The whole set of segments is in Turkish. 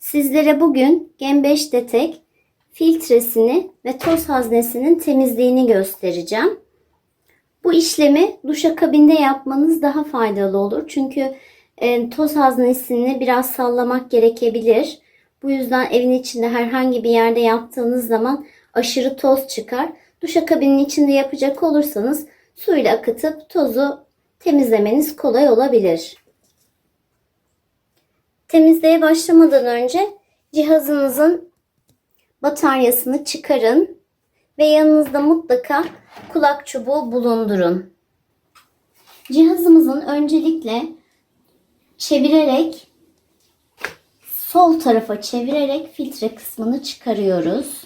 Sizlere bugün Gen 5 Detek filtresini ve toz haznesinin temizliğini göstereceğim. Bu işlemi duşakabinde yapmanız daha faydalı olur. Çünkü e, toz haznesini biraz sallamak gerekebilir. Bu yüzden evin içinde herhangi bir yerde yaptığınız zaman aşırı toz çıkar. Duşakabinin içinde yapacak olursanız suyla akıtıp tozu temizlemeniz kolay olabilir. Temizliğe başlamadan önce cihazınızın bataryasını çıkarın ve yanınızda mutlaka kulak çubuğu bulundurun. Cihazımızın öncelikle çevirerek sol tarafa çevirerek filtre kısmını çıkarıyoruz.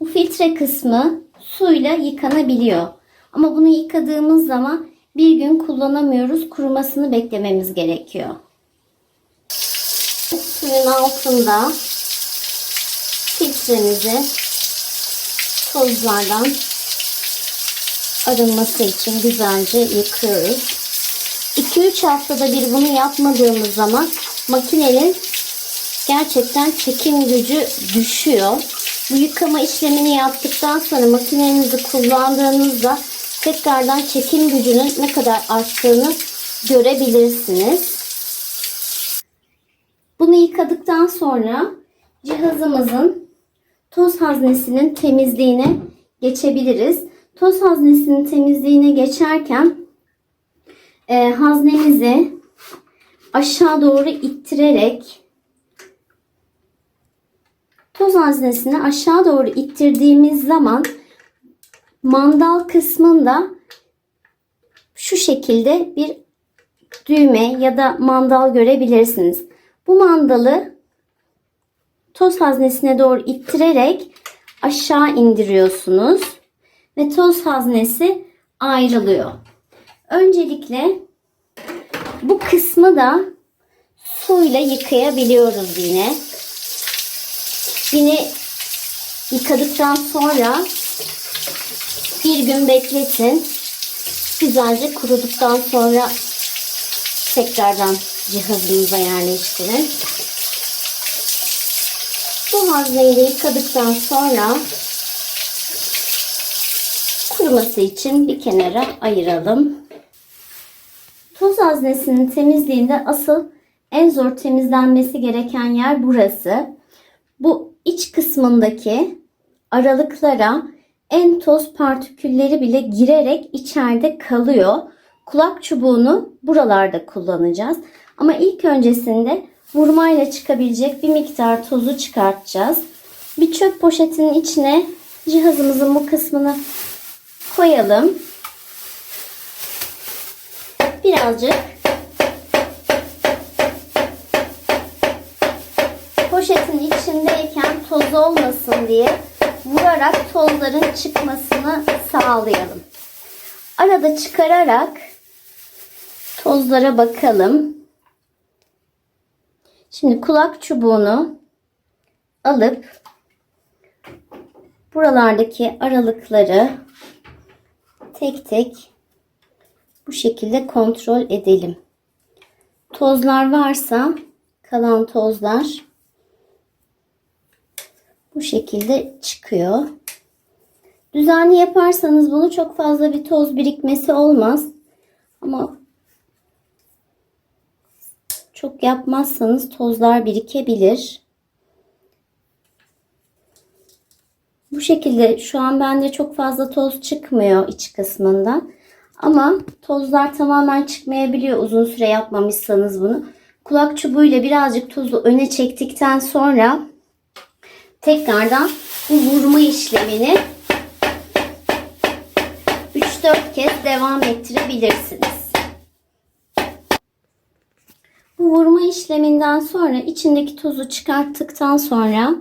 Bu filtre kısmı suyla yıkanabiliyor. Ama bunu yıkadığımız zaman bir gün kullanamıyoruz. Kurumasını beklememiz gerekiyor. Suyun altında filtremizi tozlardan arınması için güzelce yıkıyoruz. 2-3 haftada bir bunu yapmadığımız zaman makinenin gerçekten çekim gücü düşüyor. Bu yıkama işlemini yaptıktan sonra makinenizi kullandığınızda tekrardan çekim gücünün ne kadar arttığını görebilirsiniz. Bunu yıkadıktan sonra cihazımızın toz haznesinin temizliğine geçebiliriz. Toz haznesinin temizliğine geçerken e, haznemizi aşağı doğru ittirerek toz haznesini aşağı doğru ittirdiğimiz zaman mandal kısmında şu şekilde bir düğme ya da mandal görebilirsiniz. Bu mandalı toz haznesine doğru ittirerek aşağı indiriyorsunuz ve toz haznesi ayrılıyor. Öncelikle bu kısmı da suyla yıkayabiliyoruz yine. Yine yıkadıktan sonra bir gün bekletin. Güzelce kuruduktan sonra tekrardan cihazınıza yerleştirin. Bu hazneyi yıkadıktan sonra kuruması için bir kenara ayıralım. Toz haznesinin temizliğinde asıl en zor temizlenmesi gereken yer burası. Bu iç kısmındaki aralıklara en toz partikülleri bile girerek içeride kalıyor. Kulak çubuğunu buralarda kullanacağız. Ama ilk öncesinde vurmayla çıkabilecek bir miktar tozu çıkartacağız. Bir çöp poşetinin içine cihazımızın bu kısmını koyalım. Birazcık poşetin içindeyken toz olmasın diye vurarak tozların çıkmasını sağlayalım. Arada çıkararak tozlara bakalım. Şimdi kulak çubuğunu alıp buralardaki aralıkları tek tek bu şekilde kontrol edelim. Tozlar varsa kalan tozlar bu şekilde çıkıyor. Düzenli yaparsanız bunu çok fazla bir toz birikmesi olmaz. Ama çok yapmazsanız tozlar birikebilir. Bu şekilde şu an bende çok fazla toz çıkmıyor iç kısmından. Ama tozlar tamamen çıkmayabiliyor uzun süre yapmamışsanız bunu. Kulak çubuğuyla birazcık tozu öne çektikten sonra tekrardan bu vurma işlemini 3-4 kez devam ettirebilirsiniz. Bu vurma işleminden sonra içindeki tozu çıkarttıktan sonra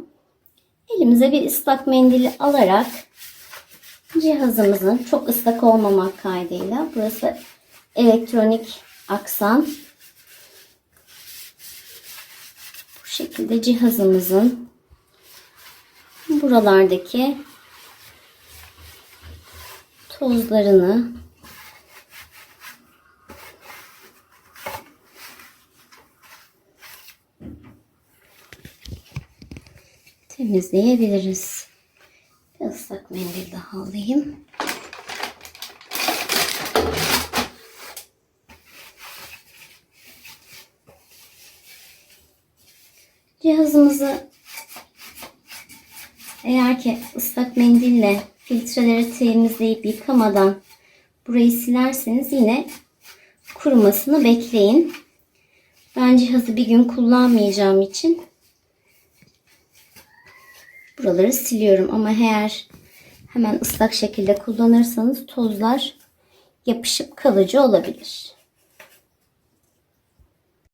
elimize bir ıslak mendili alarak cihazımızın çok ıslak olmamak kaydıyla burası elektronik aksan. Bu şekilde cihazımızın buralardaki tozlarını temizleyebiliriz. Bir ıslak mendil daha alayım. Cihazımızı eğer ki ıslak mendille filtreleri temizleyip yıkamadan burayı silerseniz yine kurumasını bekleyin. Ben cihazı bir gün kullanmayacağım için buraları siliyorum ama eğer hemen ıslak şekilde kullanırsanız tozlar yapışıp kalıcı olabilir.